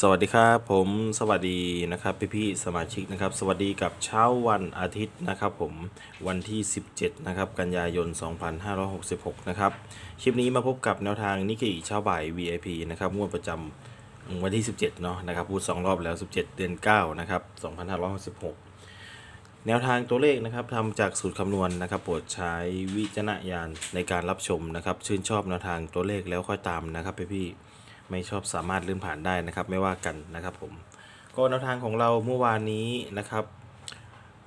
สวัสดีครับผมสวัสดีนะครับพี่พี่สมาชิกนะครับ สวัสดีกับเช้าวันอาทิตย์นะครับ ผมวันที่ 17 นะครับ กันยายน 2566 นะครับคลิปนี้มาพบกับแนวทางนิกเกอิเช้าบ่าย VIP นะครับงวดประจำวันที่ 17 เนาะนะครับพูด 2 รอบแล้ว 17 เดือน 9 นะครับ 2566 แนวทางตัวเลขนะครับทำจากสูตรคำนวณนะครับโปรดใช้วิจารณญาณในการรับชมนะครับ ชื่นชอบแนวทางตัวเลขแล้วค่อยตามนะครับพี่พี่ ไม่ชอบสามารถลื่นผ่านได้นะครับ ไม่ว่ากันนะครับผมก็แนวทางของเราเมื่อวานนี้นะครับ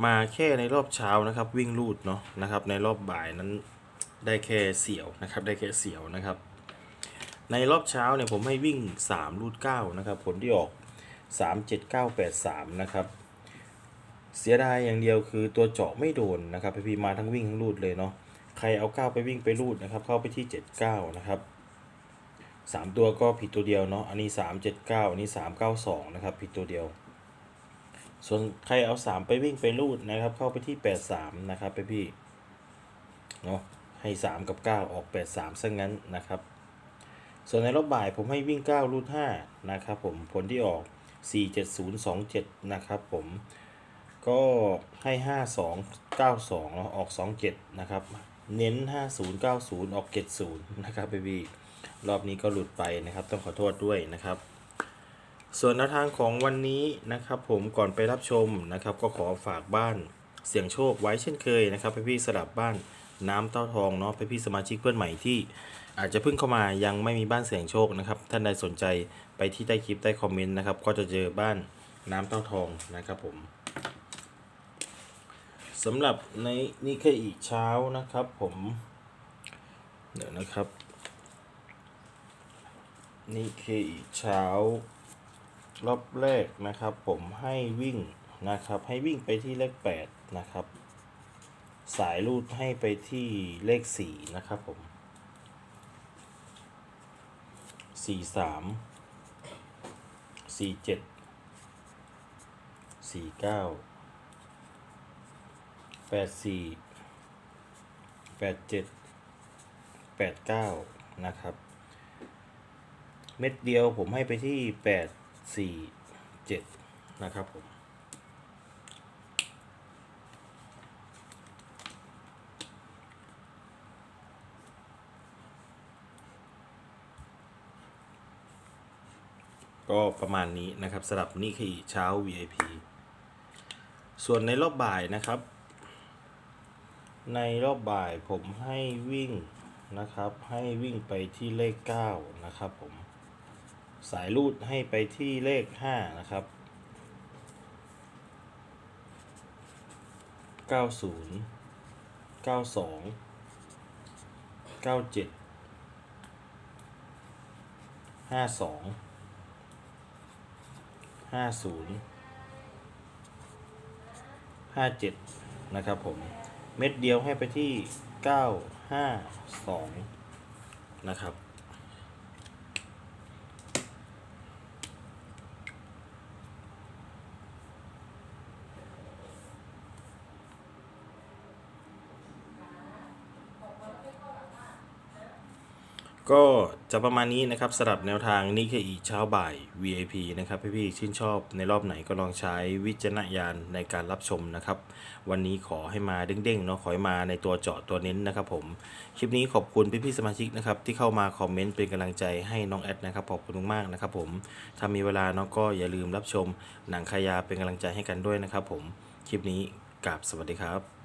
มาแค่ในรอบเช้านะครับ วิ่งลูดเนาะนะครับ ในรอบบ่ายนั้นได้แค่เสี่ยวนะครับ ได้แค่เสี่ยวนะครับ ในรอบเช้าเนี่ยผมให้วิ่ง3ลูด9นะครับ ผลที่ออก 3 7 9 8 3 นะครับ เสียดายอย่างเดียวคือตัวเจาะไม่โดนนะครับพี่พีมาทั้งวิ่งทั้งลูดเลยเนาะใครเอา 9 ไปวิ่งไปลูดนะครับ เข้าไปที่ 79 นะครับ 3ตัวก็ผิดตัวเดียวเนาะ อันนี้3 7 9อันนี้3 9 2นะครับ ผิดตัวเดียว ส่วนใครเอา3ไปวิ่งไปลูดนะครับ เข้าไปที่83นะครับพี่พี่ เนาะ ให้3กับ9ออก83ซะงั้นนะครับ ส่วนในรอบบ่ายผมให้วิ่ง9รูด5นะครับผม ผลที่ออก47027นะครับผม ก็ให้5292เนาะ ออก27นะครับ เน้น5090ออก70นะครับพี่พี่ รอบนี้ก็หลุดไปนะครับ ต้องขอโทษด้วยนะครับ ส่วนแนวทางของวันนี้นะครับ ผมก่อนไปรับชมนะครับ ก็ขอฝากบ้านเสี่ยงโชคไว้เช่นเคยนะครับพี่พี่ๆสลับบ้านน้ำเต้าทองเนาะพี่พี่ๆสมาชิกเพื่อนใหม่ที่อาจจะเพิ่งเข้ามายังไม่มีบ้านเสี่ยงโชคนะครับท่านใดสนใจไปที่ใต้คลิปใต้คอมเมนต์นะครับก็จะเจอบ้านน้ำเต้าทองนะครับผมสำหรับในนี่แค่อีกเช้านะครับผม เดี๋ยวนะครับ นี่คือเช้ารอบแรกนะครับ ผมให้วิ่งนะครับ ให้วิ่งไปที่เลข 8 นะครับ สายรูดให้ไปที่เลข 4 นะครับผมสี่สามสี่เจ็ดสี่เก้าแปดสี่แปดเจ็ดแปดเก้านะครับ เม็ดเดียวผมให้ไปที่แปดสี่เจ็ดนะครับผมก็ประมาณนี้นะครับสำหรับนี่คือเช้า VIP ส่วนในรอบบ่ายนะครับ ในรอบบ่ายผมให้วิ่งนะครับ ให้วิ่งไปที่เลข 9 นะครับผม สายรูดให้ไปที่เลข 5 นะครับ 90 92 97 52 50 57 นะครับผม เม็ดเดียวให้ไปที่ 952 นะครับ ก็จะประมาณนี้นะครับสำหรับแนวทางนี่คืออีเช้าบ่าย VIP นะครับพี่ๆชื่นชอบในรอบไหนก็ลองใช้วิจารณญาณในการรับชมนะครับ วันนี้ขอให้มาเด้งๆเนาะขอให้มาในตัวเจาะตัวเน้นนะครับผม คลิปนี้ขอบคุณพี่ๆสมาชิกนะครับที่เข้ามาคอมเมนต์เป็นกำลังใจให้น้องแอดนะครับขอบคุณมากนะครับผมถ้ามีเวลาเนาะก็อย่าลืมรับชมหนังขายาเป็นกำลังใจให้กันด้วยนะครับผมคลิปนี้กราบสวัสดีครับ